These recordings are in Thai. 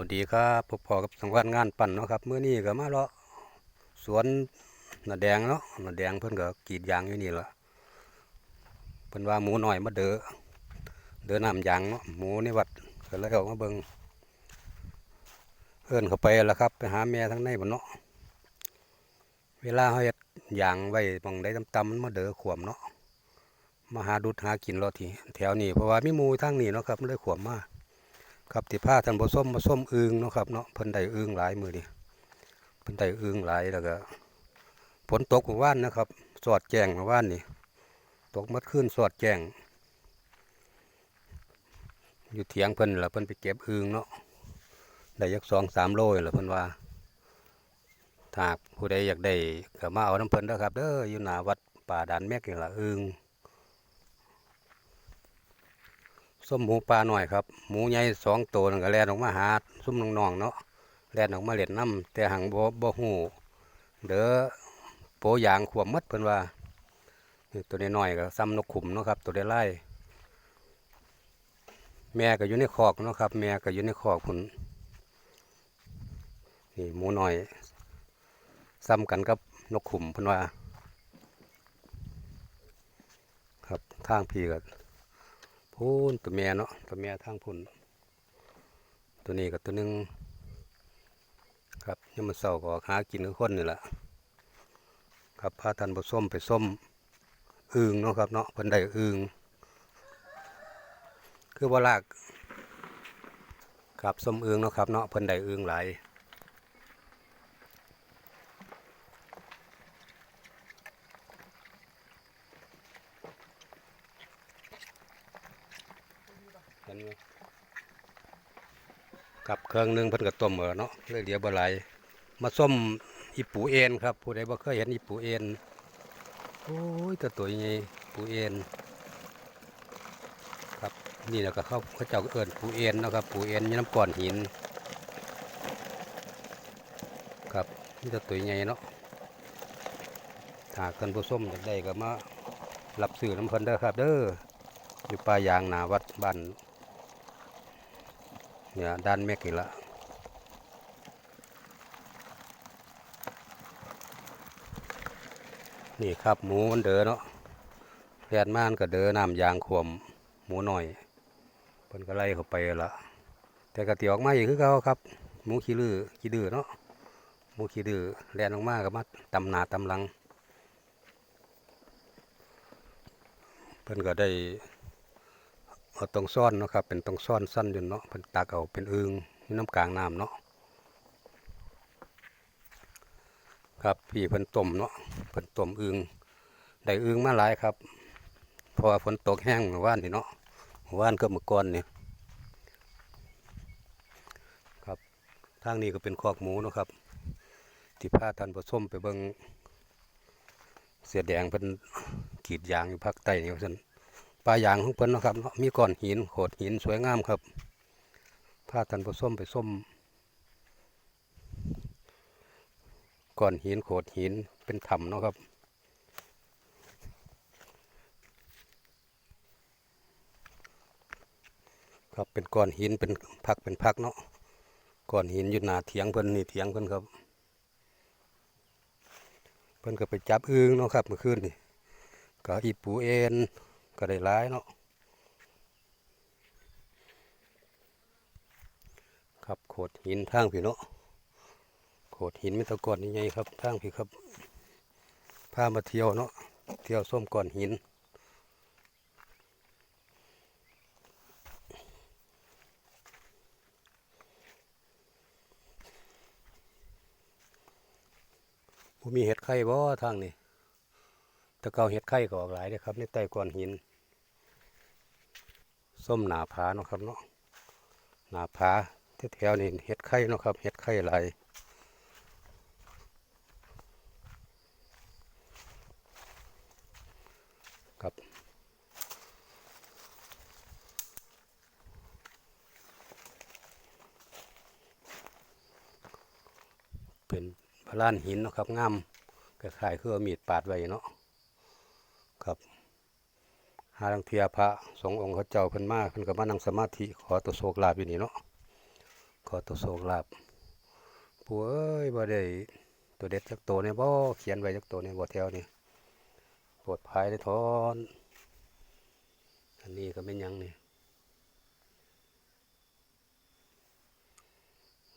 วัสดีครับพบพอกับสังวัดงานปั่นเนาะครับเมื่อนี้ก็มาเลาะสวนนาแดงเนาะนาแดงเพิ่นก็กรีดยางอยู่นี่ละเพิ่นว่าหมูหน่อยมาเดอเด้อน้ำยางเนาะหมูในวัดก็เลยเอามาเบิงเอิ้นเข้าไปแล้วครับ ไปหาแม่ทั้งในบ่เนาะเวลาเฮาเฮ็ดยางไว้หม่องใดต่ำๆมันมาเดอขวมเนาะมาหาดุดหากินรอทีแถวนี้เพราะว่ามีหมูทางนี้เนาะครับมันเลยขวมมา ครับที่ผ้าท่านผส้มมาส้มอึงเนาะครับเนาะเพิ่นได้อึงหลายมือดิเพิ่นได้อึงหลายแล้วก็ฝนตกเมื่อวานนะครับ สอดแจงเมื่อวานนี่ตกมื่อคืนสอดแจงอยู่เถียงเพิ่นละเพิ่นไปเก็บอึงเนาะได้ยักสองสามโลล่ะเพิ่นว่าถ้าผู้ใดอยากได้ก็มาเอาน้ำเพิ่นเด้อครับเด้ออยู่หน้าวัดป่าด่านแมกนี่ละอึง ส้มหมูปลาหน่อยครับหมูใหญ่สองตัวนั่นก็แล่นออกมาหาซุ่มน้องๆเนาะแล่นออกมาเล่นน้ำแต่หังบ่บ่หูเด้อโปยางขวมหมดเพิ่นว่าตัวน้อยๆก็ซ้ำนกขุมเนาะครับ ตัวได้ไล่แม่ก็อยู่ในคอกเนาะครับ แม่ก็อยู่ในคอกพุ่นนี่หมูหน้อยซ้ำกันกับนกขุมเพิ่นว่า ครับทางพี่ก็ พูนตัวแม่เนาะตัวแม่ทางพุ่นตัวนี้กับตัวหนึงครับยังมันเศร้าก็หากินกับคนนี่แหละครับพาท่านผส้มไปส้มอึงเนาะครับเนาะเพิ่นได้อึงคือว่าลากครับส้มอึงเนาะครับเนาะเพิ่นได้อึงหลาย นกับเครื่องหนึงเพิ่นก็ต้มเออเนาะเลยเดียวบ่หลายมาส้มอีปูเอ็นครับ ผู้ใดบ่เคยเห็นอีปูเอ็นโอ้ยตัวตัวใหญ่ปูเอ็นครับนี่แหละก็เขาเขาเจ้าก็เอิ้นปูเอ็นนะครับปูเอ็นยี่น้ำก้อนหิน ครับนี่ตัวตัวใหญ่เนาะถ้าเพิ่นผู้ส้มอยากได้ก็มารับซื้อน้ำเพิ่นเด้อครับ เด้ออยู่ป่ายางหนาวัดบ้าน เนี่ยด้านแม็กอีกละนี่ครับหมูมันเดอเนาะแลนม่านก็เดอน้ำยางขวมหมูหน่อยเพิ่นก็ไล่เข้าไปละแต่กระตีออกมาอีกคือเขาครับ หมูขี้ลือขี้ดื้อเนาะหมูขี้ดื้อแลนออกมาก็มาตำหนาตำหลัง เพิ่นก็ได้ เอาตรงซ่อนเนาะครับ เป็นตรงซ่อนสั้นอยู่เนาะเป็นตักเอาเป็นอึงอยู่น้ำกลางน้ำเนาะครับพี่เพิ่นต้มเนาะเพิ่นต้มอึงได้อึงมาหลายครับเพราะว่าฝนตกแห้งเมื่านนี่เนาะเมื่านก็มือก่อนเนี่ยครับทางนี้ก็เป็นคอกหมูเนาะครับที่พาท่านผู้ชมไปเบิ่งเสียแดงเพิ่นกีดยางอยู่ภาคใต้นี่ว่าซั่น ปลาอย่างของเพิ่นนะครับมีก้อนหินโขดหินสวยงามครับพาท่านผู้ส้มไปส้มก้อนหินโขดหินเป็นถ้ำเนาะครับครับเป็นก้อนหินเป็นพักเป็นพักเนาะก้อนหินอยู่หนาเถียงเพิ่นนี่เถียงเพิ่นครับ เพิ่นก็ไปจับอึงเนาะครับเมื่อคืนนี่ก็อีปูเอ็น ก็ได้หลายเนาะครับโขดหินทางพี่เนาะโขดหินไม่ตะกอนนี่ไงครับทางพี่ครับพามาเที่ยวเนาะเที่ยวส้มก้อนหินบ่มีเห็ดไข่บ่ทางนี้ ต่เก่าเห็ดไข่ก็ออกหลายเลยครับในใต้ก้อนหิน ส้มหนาผาเนาะครับเนาะหนาผาแถวๆนี่เห็ดไข่เนาะครับเห็ดไข่หลายครับเป็นพลานหินเนาะครับงามคล้ายๆคือเอามีดปาดไว้เนาะ ครับหาลังเทียพระสององค์เขาเจ้าเพิ่นมาเพิ่นก็มานั่งสมาธิขอตัวโศกลาภอยู่นี่เนาะขอตัวโชคลาภปู่เอ้ยบ่ได้ตัวเด็ดจักตัวเนี่ยบ่เขียนไว้จักตัวเนี่ยบ่แถวนี่ปรดภายได้ทอนอันนี้ก็เป็นยังนี่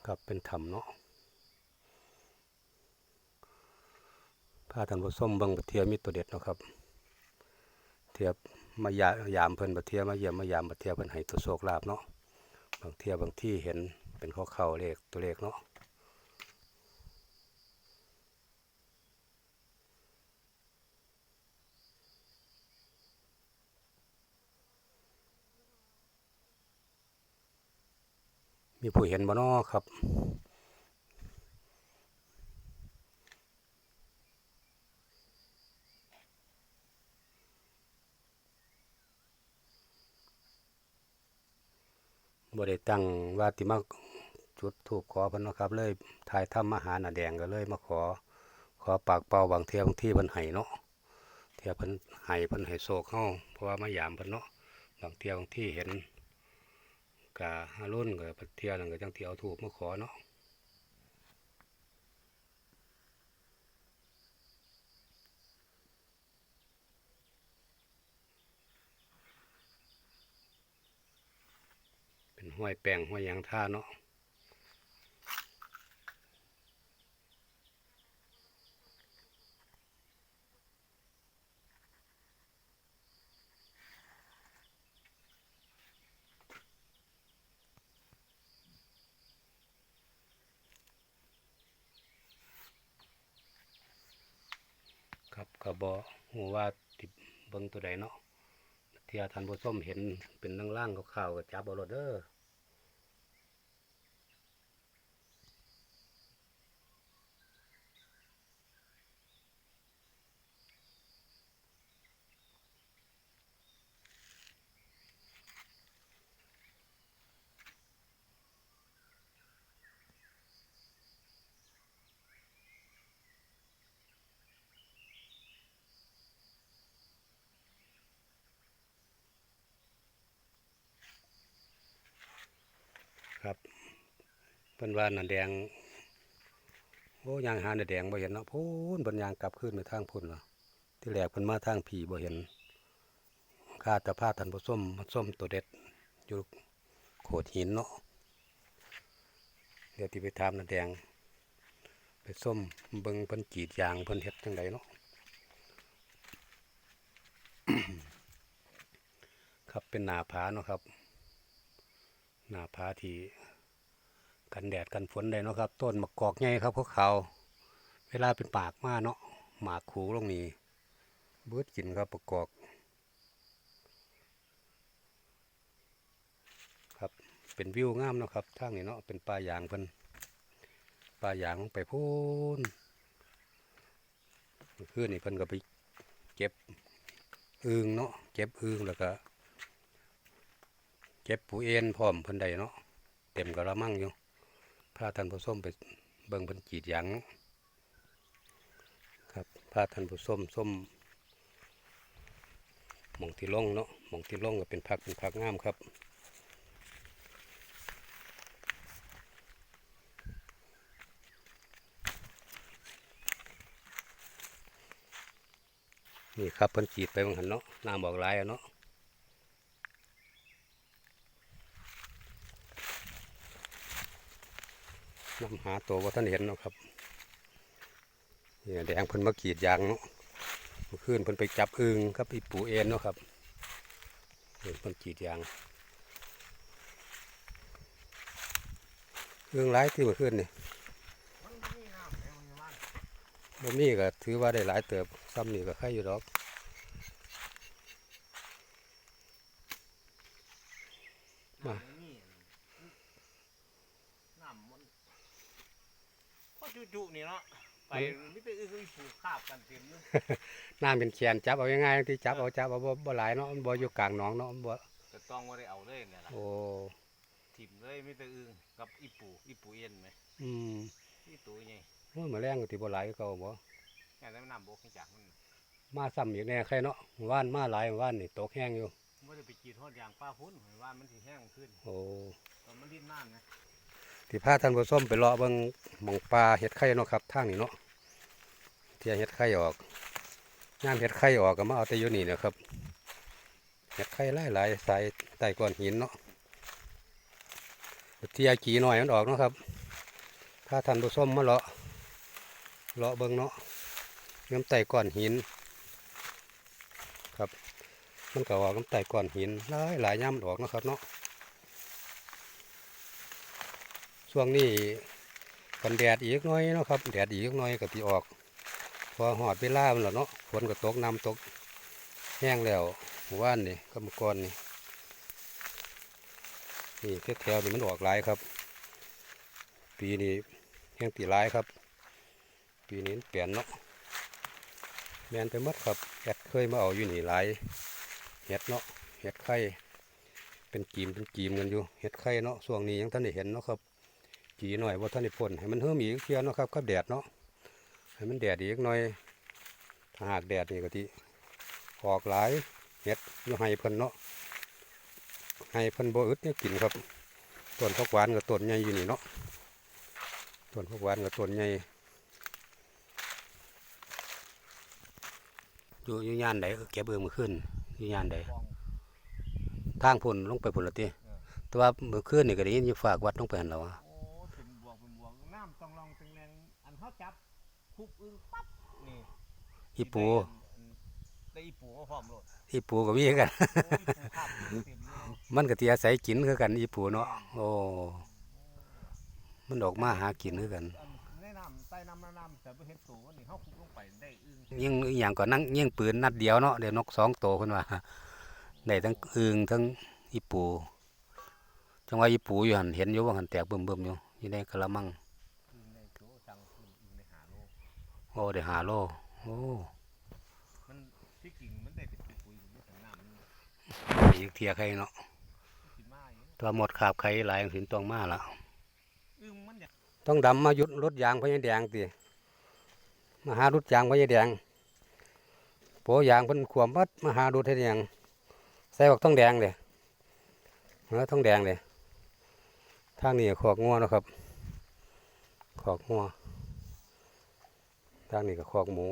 ครับเป็นธรรมเนาะพาท่านผู้ชมบิ่งเทียมีตัวเด็ดเนาะครับ เทียบมายายามเพิ่นบัเทียมาเยี่ยมมายามบัเทียเพิ่นให้ตัวโชคลาภเนาะบางเทียบางที่เห็นเป็นข้อเข้าเลขตัวเลขเนาะมีผู้เห็นบ่นาะครับ บ่ได้ตั้งว่าติมาจุดถูกขอเพิ่นเนาะครับ เลยถ่ายถ้ำมหาหน้าแดงก็เลยมาขอ ขอปากเป่าบางเที่ยบางที่เพิ่นให้เนาะเที่ยเพิ่นให้เพิ่นให้โศกเฮาเพราะว่ามายามเพิ่นเนาะบางเที่ยบางที่เห็นกะฮารุ่นก็เที่ยนั่นก็จังที่เอาถูกมาขอเนาะ ห้วยแป้งห้วยยางท่าเนาะครับก็บ่ฮู้ว่าติดเบิ่งตัวใดเนาะเทียท่านผู้ชมเห็นเป็นล่างๆขาวๆก็จับเอาโลเด้อ เพิ่นว่าน่ะแดงโอ้ยางหาน่ะแดงบ่เห็นเนาะพูนเพิ่นยางกลับคืนไปทางพุ่นเนาะที่แรกเพิ่นมาทางผีบ่เห็นข้าแตะพาท่านผู้มส้มตัวเด็ดอยู่โขดหินเนาะเดี๋ยวที่ไปถามน่ะแดง ไปส้มเบิ่งเพิ่นกีดยางเพิ่นเฮ็ดจังไดเนาะครับเป็นหนาผาเนาะครับ หน้าผาที่ กันแดดกันฝนได้เนาะครับ ต้นมะกอกใหญ่ครับพวกเขาเวลาเป็นปากมาเนาะหมากขูลงนี้เบิดกินครับประกอบครับเป็นวิวงามเนาะครับทางนี้เนาะเป็นป่าหยางเพิ่นป่าหยางไปพูนเมื่อคืนนี่เพิ่นก็ไปเก็บอึงเนาะเก็บอึงแล้วก็เก็บปูเอ็นพร้อมเพิ่นได้เนาะเต็มกระมังอยู่ พาท่านผู้ชมไปเบิ่งพิ่นกรีดยางครับพาท่านผู้ชมส้มมองที่ล่องเนาะมองที่ล่องก็เป็นผักเป็นผักงามครับนี่ครับพิ่นกรีดไปบางหันเนาะน้ำบอกลายเนาะ นำหาตัวว่าท่านเห็นเนาะครับเนี่ยแดงเพิ่นมากีดยางเนาะเมื่อคืนเพิ่นไปจับอึงครับอีปูเอ็นเนาะครับเห็นเพิ่นกีดยางอึงหลายที่เมื่อคืนนี่บ่มีก็ถือว่าได้หลายเติบซ้ำนี่ก็ใครอยู่ดอก มา น้ำมันพอจุๆนี่เนาะไปนี่ไปอื้อผูกคาบกั นเต็มเลยน้ำเป็นแขนจับเอาง่ายๆที่จับเอาจับเอาบ่บ่หลายเนาะมันบ่อยู่กลางหนองเนาะมันบ่แต่ต้องว่าได้เอาเลยเนี่ยล่ะโอ้ถิ่มเลยไม่ไปอึ้งกับอีปูอีปูเอ็นไหมอืมอีตัวใหญ่โอ้ยมาแรงก็ที่บ่หลายคือเก่าบ่แค่ได้น้ำบกให้จากมันมาซ้ำอีกแน่ใครเนาะว่านมาหลายว่านนี่ตกแห้งอยู่ไม่ได้ไปจีดทอดยางป้าพุ่นเห็นว่ามันสิแห้งขึ้นโอ้ตอนมันดิ้นน้ำนะที่พาท่านผู้ชมไปเลาะเบิ่งหมองปลาเห็ดไข่เนาะครับทางนี้เนาะเที่เห็ดไข่ออกย่ามเห็ดไข่ออกก็มาเอาแต่อยู่นี่นะครับเห็ดไข่หลายหลายๆสายใต้ก้อนหินเนาะเทียกี่หน่อยมันออกเนาะครับ ถ้าท่านผู้มมาเลาะเลาะเบิ่งเนาะเงื่อมไต่ก้อนหิน ครับมันก็ออกน้ำไต่ก้อนหินหลายหลายย่ำมันออกนะครับเนาะช่วงนี้กันแดดอีกน้อยเนาะครับ แดดอีกน้อยก็ที่ออก พอหอดเวลามันแล้วเนาะฝนก็ตกน้ำตก แห้งแล้วหมู่บ้านนี่ก็มก่อนนี่นี่แถวๆนี่มันออกหลายครับ ปีนี้แห้งตีหลายครับ ปีนี้เปลี่ยนเนาะแมนไปหมดครับเห็ดเคยมาเอาอยู่นี่หลายเห็ดเนาะเห็ดไข่เป็นกีมเป็นกีมกันอยู่เห็ดไข่เนาะช่วงนี้ยังท่านได้เห็นเนาะครับจีหน่อยว่าท่านได้พ่นให้มันเฮิ่มอีกเทียเนาะครับกับแดดเนาะ ให้มันแดดอีกหน่อยถ้าหากแดดนี่ก็ที่ออกหลายเห็ดอยู่ให้เพิ่นเนาะให้เพิ่นโบอึดเนี่ยกินครับต้นพกหวานกับต้นใหญ่อยู่นี่เนาะต้นพกหวานกับต้นใหญ่อยู่อยู่ยานใดเก็บเอือมือขึ้นอยู่ยานใดกองทางพุ่นลงไปพุ่นละติเออแต่ว่ามือขึ้นนี่ก็ได้ยินอยู่ฝากวัดลงไปหันแล้วอะโอ้เป็นบวกเป็นบวกน้ำต้องลองเป็นแรงอันเขาจับ คุบอึ้งปั๊บนี่อีปูได้อีปูมาพร้อมโลดอีปูก็มีคือกัน โอ้ยปูคาบอยู่เต็มเลย มันก็ที่อาศัยกินคือกันอีปูเนาะโอ้มันออกมาหากินคือกัน อันแนะนำใต้น้ำน้ำน้ำแต่ไม่เห็นตัวนี่เขาคุบลงไปได้อึ้งยิงอหย่างก็นั่งยิงปืนนัดเดียวเนาะเดี๋ยวนกสองตัวเพิ่นว่าได้ทั้งอึงทั้งอีปูจังว่าอีปูอยู่หันเห็นอยู่ว่าหันแตกเบิ่มๆอยู่อยู่ในกระมังอึ้งในโจจังอึ้งอึ้งในหาโล โอ้ได้หาโลโอ้มันที่กิ่งมันได้เป็นปุ๋ยๆอยู่ในน้ำมันอีกเทียใครเนาะสิมาอย่างนี้ตัวหมดขาบไข่หลายสินตองมาละอึ้งมันอยากต้องดำมาหยุดรถยางพญาแดงติมาหารถยางพญาแดงโปยางเพิ่นขวมมัดมาหารถเฮ็ดหยังใส่บักทองแดงเด้เออทองแดงเด้ทางนี้ขอกงัวเนาะครับ ขอกงัว ทางนี้ก็ขอกหมู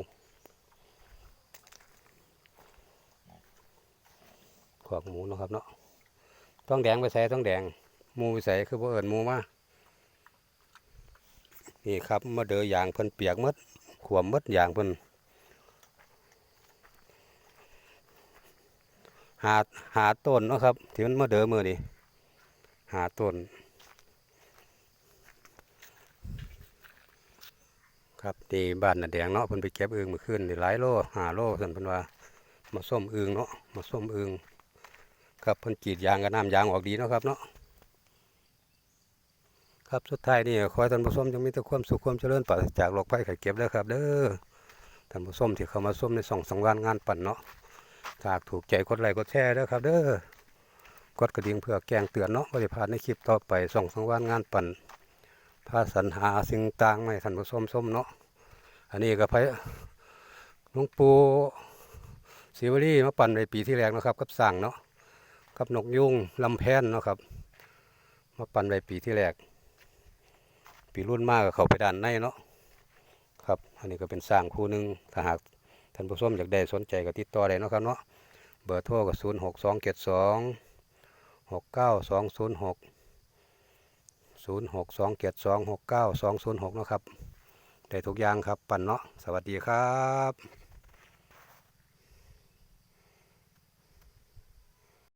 ขอกหมูนะครับเนาะทองแดงไปใส่ทองแดงหมูไปใส่คือบ่เอิ้นหมูมานี่ครับมาเดือยางเพิ่นเปียกมดขวมมดยางเพิ่นหาหาต้นนะครับที่มันมาเดือมือนี่หาต้น ครับนี่บ้านน่ะแดงเนาะเพิ่นไปเก็บอึงมื่อคืนหลายโลหาโลสั่นเพิ่นว่ามาส้มอึงเนาะมาส้มอึงครับเพิ่นกรีดยางกับน้ำยางออกดีเนาะครับเนาะครับสุดท้ายนี่ขอให้ท่านผู้ชมจงมีแต่ความสุขความเจริญปราศจากโรคภัยไข้เจ็บแล้วครับ เด้อท่านผู้ชมที่เข้ามาชมในส่องสังวานงานปั่นเนาะถาหากถูกใจกดไลค์กดแชร์เด้อครับ เด้อกดกระดิ่งเพื่อแจ้งเตือนเนาะว่าจะผ่านในคลิปต่อไปส่องสังวานงานปั่น พาสรรหาสิ่งต่างๆมาให้ท่านผู้ชมชมเนาะอันนี้ก็พระหลวงปู่ศิวลีมาปั่นในปีที่แรกเนะครับกับสั่งเนาะกับนกยุงลำแพนเนาะครับ มาปั่นในปีที่แรก ปีรุ่นมากก็เขาไปด้านในเนาะครับ อันนี้ก็เป็นสร้างคู่หนึ่งถ้าหากท่านผู้ชมอยากได้สนใจก็ติดต่อได้เนาะครับเนาะเบอร์โทรก็ศูนย์หกสองเจ็ดสองหกเก้าสองศูนย์หก ศูนย์หกสองเจ็ดสองหกเก้าสองศูนย์หกนะครับได้ทุกอย่างครับ ปั่นเนาะสวัสดีครับ